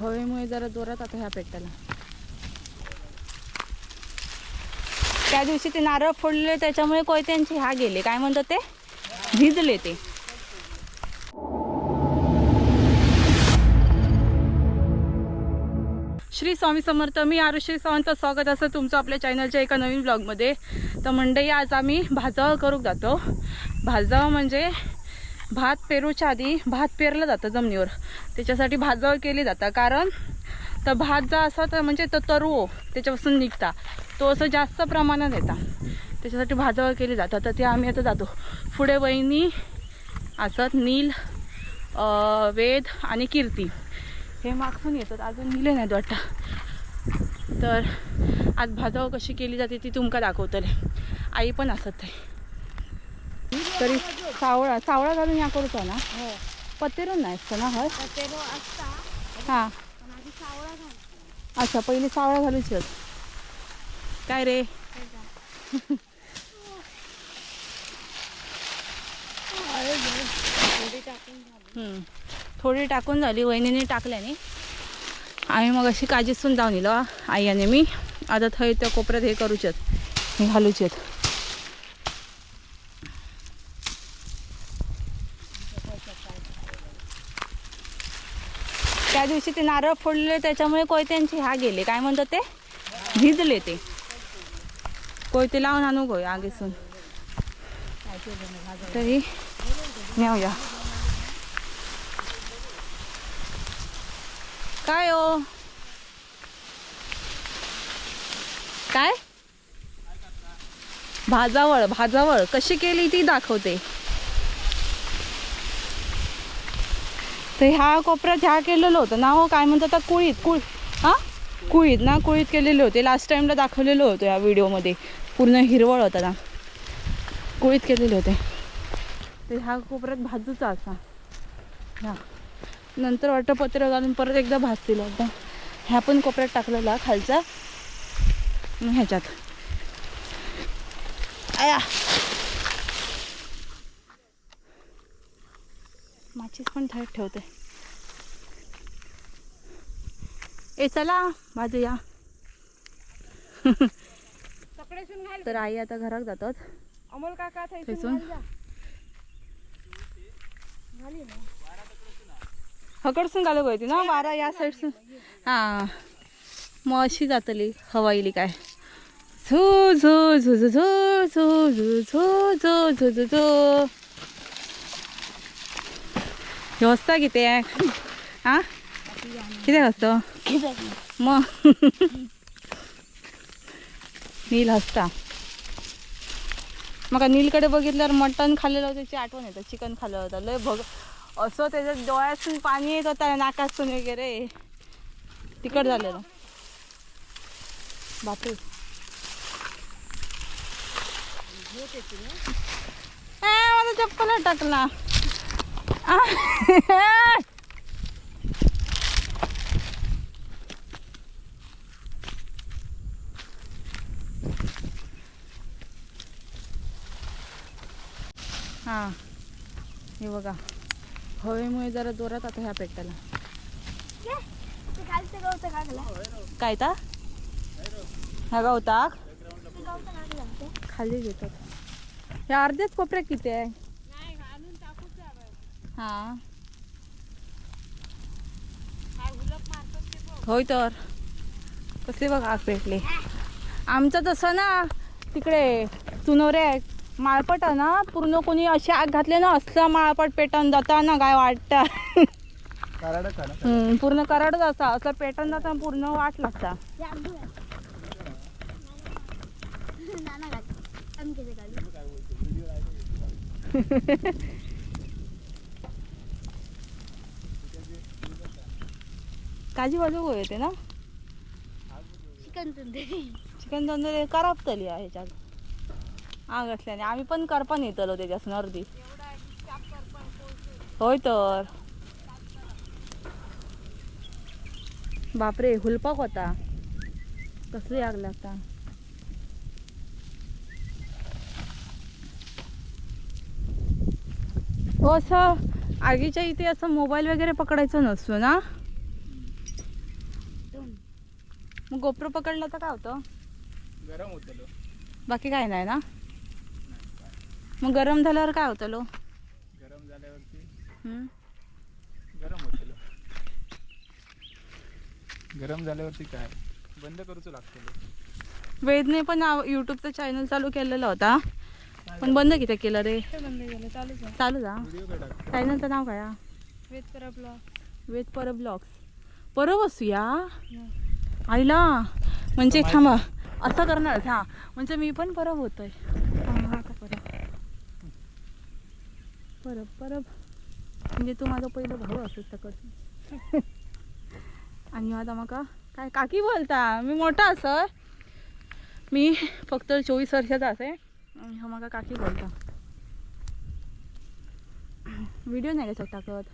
हवेमुळे जरा जोरात आता ह्या पेटाला त्या दिवशी ते नारळ फोडले त्याच्यामुळे कोयत्यांचे ह्या गेले. काय म्हणतात ते? भिजले ते. श्री स्वामी समर्थ मी आरुश्री सावंत स्वागत. असं तुमचं आपल्या चॅनलच्या एका नवीन ब्लॉगमध्ये तर मंडई आज आम्ही भाजावळ करूक जातो. भाजावळ म्हणजे भात पेरूच्या आधी भात पेरलं जातं जमिनीवर. त्याच्यासाठी भाजावळ केली जातं. कारण तर भात जो असा तर म्हणजे तो तरु त्याच्यापासून निघता. तो असं जास्त प्रमाणात येता. त्याच्यासाठी भाजावळ केली जातं. तर ते आम्ही आता जातो. पुढे वहिनी असत नील वेद आणि कीर्ती. हे मागसून येतात. अजून निले नाहीत वाटतं. तर आज भाजावळ कशी केली जाते ती तुमका दाखवतले. आई पण असत आहे तरी सावळा सावळा घालून या करूचा ना? पत्तेरून नाही असतं ना हय हां. अच्छा पहिली सावळा घालूची. काय रे. थोडी टाकून झाली. वहिनीने टाकल्याने. आम्ही मग अशी काजीसून जाऊन येलो आई आणि मी. आता थंय त्या कोपऱ्यात हे करूचेत. हे त्या दिवशी ते नारळ फोडले त्याच्यामुळे कोयत्यांचे ह्या गेले. काय म्हणतात ते? भिजले ते. कोयते लावून आणू गो आगेसून तरी नेऊया. काय ओ काय? भाजावळ भाजावळ. कशी केली ती? दाखवते. तर ह्या कोपऱ्यात ह्या केलेलं होतं. ना हो काय म्हणतात आता कुळीत कुळ हां? कुळीत ना कुळीत केलेले होते. लास्ट टाईमला दाखवलेलं होतं या व्हिडिओमध्ये. पूर्ण हिरवळ होता ना. कुळीत केलेले होते. तर ह्या कोपऱ्यात भाजूचा असा. ह्या नंतर वाटतं पत्र घालून परत एकदा भाजतील होता ह्या पण कोपऱ्यात टाकलेला खालचा. ह्याच्यात. आया. माचीस पण थेट ठेवते. ए चला कपडेसून घाल तर आई आता घरात जातात अमोल काका हकडसून घालू होती ना वारा या साईडसून हां मग अशी जातली हवा येली काय झू झू झू झू झू झू झू झू झू झू झू झू हे वस्ता किती आहे हां किती असतं मग नील हसता. मग नीलकडे बघितल्यावर मटण खाल्लेलं होतं त्याची आठवण येतं. चिकन खाल्लं होतं. लय बघ असं त्याच्या डोळ्यातून पाणी येत होतं नाकातून वगैरे. तिकट झालेलं. बापू आ, चप्पल टाकला. बघा. हवेमुळे जरा जोरात आता ह्या पेट्याला. काय? ता हा गवता खाली घेतात. ह्या अर्ध्याच कोपऱ्या किती आहे? हा. होय तर. कसे बघ आग पेटले. आमचं तसं ना तिकडे चुनोरे माळपट आहे ना पूर्ण कोणी अशी आग घातले ना असं माळपट पेटून जाता ना काय वाटतं? पूर्ण कराडच असा असं पेटून जाता पूर्ण वाट लागता. काजी बाजू येते ना? चिकन तुंदे चिकन तंदुरी करपतली आहे ह्याच्यात. आग असल्याने आम्ही पण करपण येतलो त्याच्यासून अर्धी. होय तर. बापरे हुलपाक होता. कसली आग लागता. हो असं आगीच्या इथे असं मोबाईल वगैरे पकडायचं नसतो ना? मग गोप्रो पकडला तर काय होतं? गरम होतलो. बाकी काय नाही ना? मग गरम झाल्यावर काय होतं लो? गरम झाल्यावरती हम्म? गरम होतलो गरम झाल्यावरती काय? बंद करूच लागतलो वेदने पण युट्यूबचं चॅनल चालू केलेलं होता. पण बंद किती केलं रे? चालू जा चॅनलचं नाव काय? वेद करा ब्लॉग. वेद परब ब्लॉग्स. परब असूया आईला म्हणजे थांबा. असं करणार हा. म्हणजे मी पण परब होतोय. परब परब. म्हणजे तू माझा पहिलं भाऊ असेल तकड. आणि आता मका काय काकी बोलता? मी मोठा असं मी फक्त चोवीस वर्षाचा असे. आणि हा मका काकी बोलता. व्हिडिओ नाही का टाकत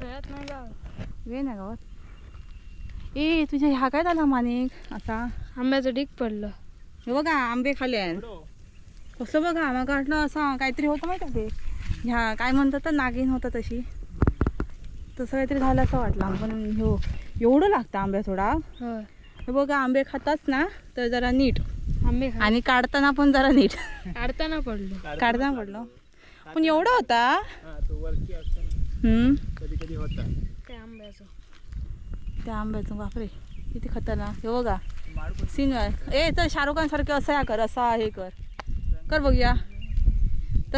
कळत नाही गाव वेळ नाही गावात. ए तुझ्या ह्या काय झाला मानिक असा. आंब्याचं ढीक पडलं. हे बघा आंबे खाले कसं बघा मग वाटलं असं काहीतरी होतं माहिती आहे ते? ह्या काय म्हणतात तर नागिन होता तशी. तसं काहीतरी झालं असं वाटलं. पण हो एवढं लागतं आंब्या थोडा. हे बघा आंबे खाताच ना तर जरा नीट. आंबे खा. आणि काढताना पण जरा नीट. काढताना पडलं. काढताना पडलं. पण एवढं होता? हा तो वरती असताना हम्म. कधी कधी होता. काय आंब्याचं. त्या आंब्याचं बापरे. किती खतरनाक. हे बघा. सीन ए चल शाहरुख खान सारखं असं या कर असा हे कर. कर बघूया.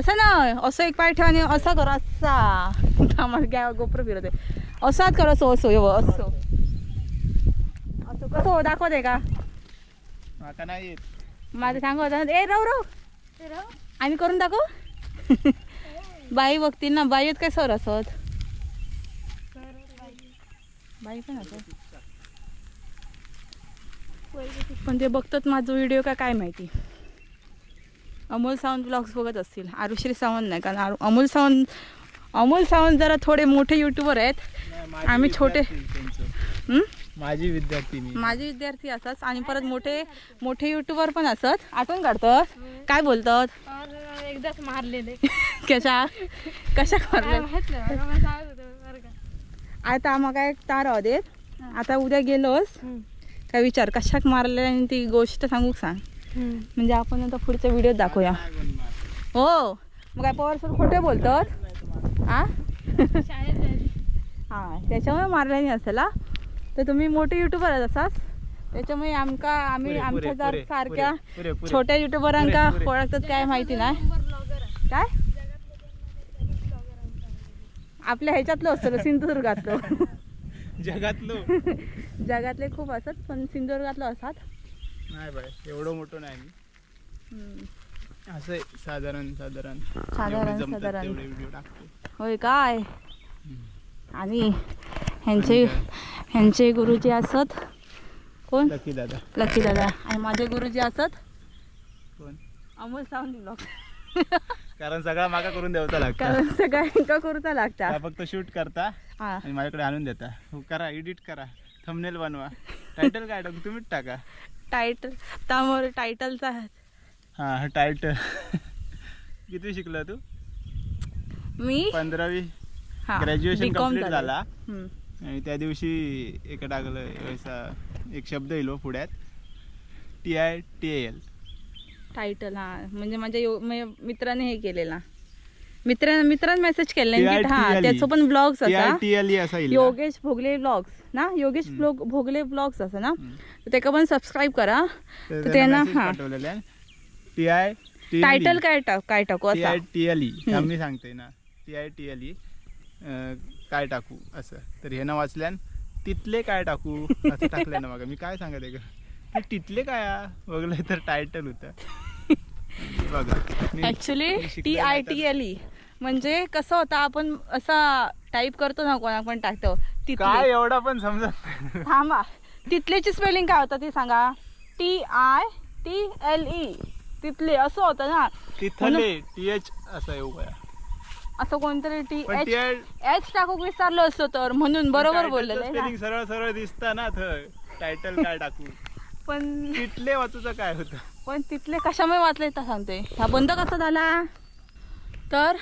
तसं ना असं एक पाय ठेव आणि असा कर असा. थांबा घ्या गोप्र फिरत आहे असाच कर असो असो येव असो. असं कसं हो दाखवत का? नाही माझं सांगू होता ए राव राव आम्ही करून दाखव? बाई बघतील ना बाई काय सर असत? बाई पण असत पण ते बघतात माझं व्हिडिओ का काय माहिती. अमोल सावंत ब्लॉग्स बघत असतील. आरुश्री सावंत नाही कारण आरु- अमोल सावंत अमोल सावंत जरा थोडे मोठे युट्यूबर आहेत. आम्ही छोटे-. हं? माझी विद्यार्थी माझे विद्यार्थी असतात आणि परत मोठे मोठे युट्यूबर पण असत आठवण काढतात. काय बोलतात? एकदाच मारलेले. कशा? कशा का. आता मग काय तार देत आता उद्या गेलोस. काय विचार? कशाक मारले आणि ती गोष्ट सांगू सांग. म्हणजे आपण आता पुढच्या व्हिडिओत दाखवूया. हो मग काय पवार सर खोटे बोलतात. हा. हा त्याच्यामुळे मारला नाही असेल हा. तर तुम्ही मोठे युट्यूबर असाच त्याच्यामुळे आमका आम्ही आमच्या जर सारख्या. छोट्या युट्यूबरांका. ओळखतात काय माहिती नाही. काय. आपल्या ह्याच्यातलं असतं सिंधुदुर्गातलं जगातलो जगातले खूप असतात पण सिंधुदुर्गातलं असतात नाही बाय एवढं मोठं नाही मी. असं आहे, साधारण साधारण. साधारण, जेवढे जमतात साधारण. तेवढे व्हिडिओ टाकतो. होय काय? आणि ह्यांचे ह्यांचे गुरुजी असत? कोण? लकी दादा. लकी दादा. आणि माझे गुरुजी असत? कोण? अमोल सावंत ब्लॉग कारण सगळा मागा करून द्यायचा लागता. कारण सगळ्या एका करूचा लागता. त्या फक्त शूट करता हा. आणि माझ्याकडे आणून देता. हो करा एडिट करा. थंबनेल बनवा. टायटल काय टाकू? तुम्हीच टाका. टायटल त्यामुळे टायटलचा हा हा टायटल किती शिकला तू? मी? पंधरावी. हा ग्रॅज्युएशन B.Com कंप्लीट. झाला. हम्म. आणि त्या दिवशी एक टाकलं असा एक शब्द येलो पुढ्यात. T I T L title हा. म्हणजे माझ्या यो- माझ्या मित्राने हे केलेला. मित्र मित्राने मेसेज केलेला की हा TITLE. त्याचं पण ब्लॉग्स असा. योगेश भोगले ब्लॉग्स ना? योगेश भोगले ब्लॉग्स असं ना? तर त्याका पण सबस्क्राईब करा. त्यांना हा. टी आय टायटल काय टाक काय टाकू असा? I T L E. मी सांगते ना. T I T L E काय टाकू असं. तर हे ना वाचल्यान तिथले काय टाकू? असं टाकलं ना मग मी काय सांगत आहे का तिथले काय? बघलं तर टायटल होतं. बघा actually T I T L E म्हणजे कसं होतं आपण असा टाईप करतो ना कोणा पण टाकतो काय तिथले एवढा पण समजत नाही. थांबा. तिथलेची स्पेलिंग काय होतं ते सांगा. T I T L E तिथले असं होतं ना. तिथले टी एच असं येऊ असं कोणतरी टी एच एच टाकूक विचारलं असतो तर म्हणून बरोबर ना. सरळ सरळ दिसता ना टायटल काय टाकू? पण तिथले वाचूचं काय होतं? पण तिथले कशामुळे वाचले तर सांगते. हा बंद कसा झाला? तर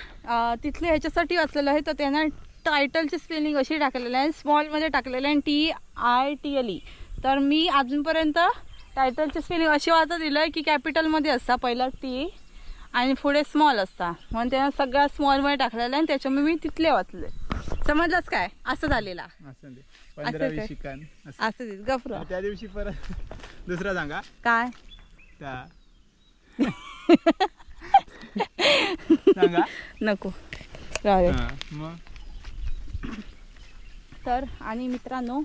तिथले ह्याच्यासाठी वाचलेलं आहे तर त्यांना टायटलची स्पेलिंग अशी टाकलेली आहे स्मॉलमध्ये टाकलेलं आहे T I T L E तर मी अजूनपर्यंत टायटलची स्पेलिंग अशी वाचत दिलं आहे की कॅपिटलमध्ये असता पहिला टी आणि पुढे स्मॉल असता. म्हणून त्यानं सगळ्या स्मॉलमध्ये टाकलेलं आहे आणि त्याच्यामुळे मी तिथले वाचले. समजलंच काय? असं झालेला. असं गफर त्या दिवशी परत दुसरा सांगा. काय? त्या सांगा. नको. राहू दे. हा, मग? तर आणि मित्रांनो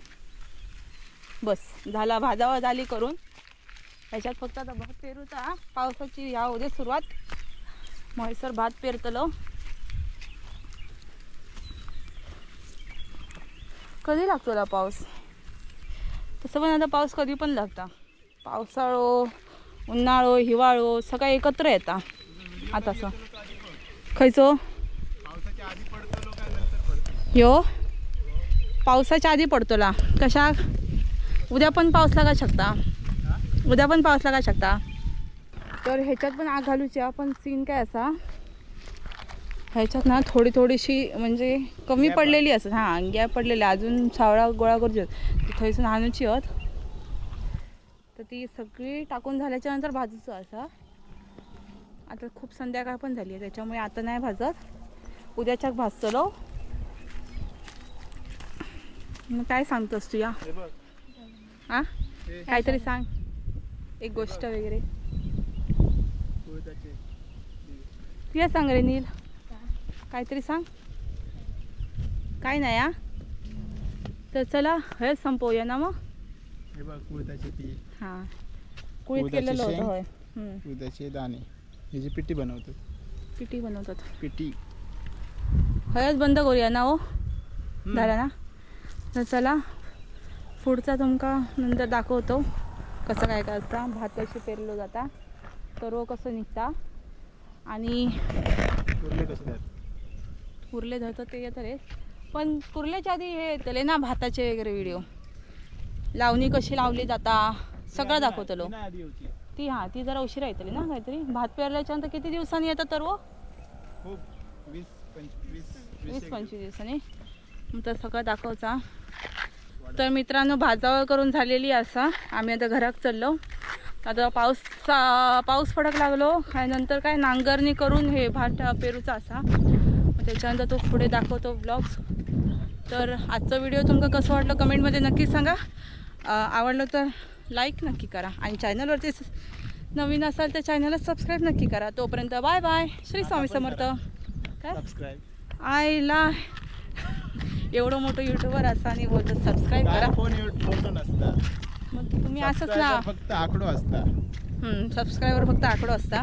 बस झाला भाजावा झाली करून. ह्याच्यात फक्त आता भात पेरूचा पावसाची या उद्या सुरुवात. म्हैसर भात पेरतलो. कधी लागतो ना पाऊस? तसं पण आता पाऊस कधी पण लागता. पावसाळो उन्हाळो हिवाळो सगळं एकत्र येता. आता असं. खयचो? पावसाच्या आधी पडतो लोक नंतर पडतो यो? पावसाच्या आधी पडतो ला कशा? उद्या पण पाऊस लागा शकता? उद्या पण पाऊस लागा शकता. तर ह्याच्यात पण आग घालूची हा, पण सीन काय असा? ह्याच्यात ना थोडी थोडीशी म्हणजे कमी पडलेली असत हां गॅप पडलेली. अजून सावळा गोळा करूची थंयसून आणूची होत. तर ती सगळी टाकून झाल्याच्यानंतर भाजूचो असा. आता खूप संध्याकाळ पण झाली आहे त्याच्यामुळे आता नाही भाजत. उद्याच्या भाजतलो मग काय सांगतोस तू या? हे काहीतरी सांग. एक गोष्ट वगैरे. तू या सांग रे नील. काहीतरी सांग. काय नाही हा तर चला हे संपवूया ना मग. हे बघ हां. कुळीत उडदाची केलेलं होतं शेंग. होय. हम्म. दाणे. ह्याची पिठी बनवतो पिठी बनवतात. पिठी हयच बंद करूया ना हो. झाला ना? तर चला पुढचा तुमका नंतर दाखवतो कसं काय काय असता. भात कशी पेरलो जाता तरव कसं निघता. आणि कुर्ले कसे कुर्ले धरतात ते येतं रे पण कुर्ल्याच्या आधी हे येतले ना भाताचे वगैरे व्हिडिओ. लावणी कशी लावली जाता सगळं दाखवतलो ती हां ती जरा उशिरा येतली ना काहीतरी. भात पेरल्याच्या नंतर किती दिवसांनी येतं तर वीस पंचवीस दिवसांनी. मग तर सगळं दाखवचा. तर मित्रांनो भाजावळ करून झालेली असा. आम्ही आता घरात चाललो. आता पाऊस पाऊस पडक लागलो. आणि नंतर काय नांगरणी करून हे भात पेरूचा असा. मग त्याच्यानंतर तो पुढे दाखवतो ब्लॉग्स तर आजचा व्हिडिओ तुमका कसं वाटलं कमेंटमध्ये नक्की सांगा. आवडलं तर लाईक नक्की करा. आणि चॅनलवरती नवीन असाल तर चॅनलला सबस्क्राईब नक्की करा. तोपर्यंत बाय बाय श्री स्वामी समर्थ. काय? सबस्क्राईब आईला एवढं मोठं युट्यूबर असा आणि बोलतो सबस्क्राईब करा. फोन मोठं नसतं. मग तुम्ही असंच ना फक्त आकडो असता. सबस्क्राईबर फक्त आकडो असता.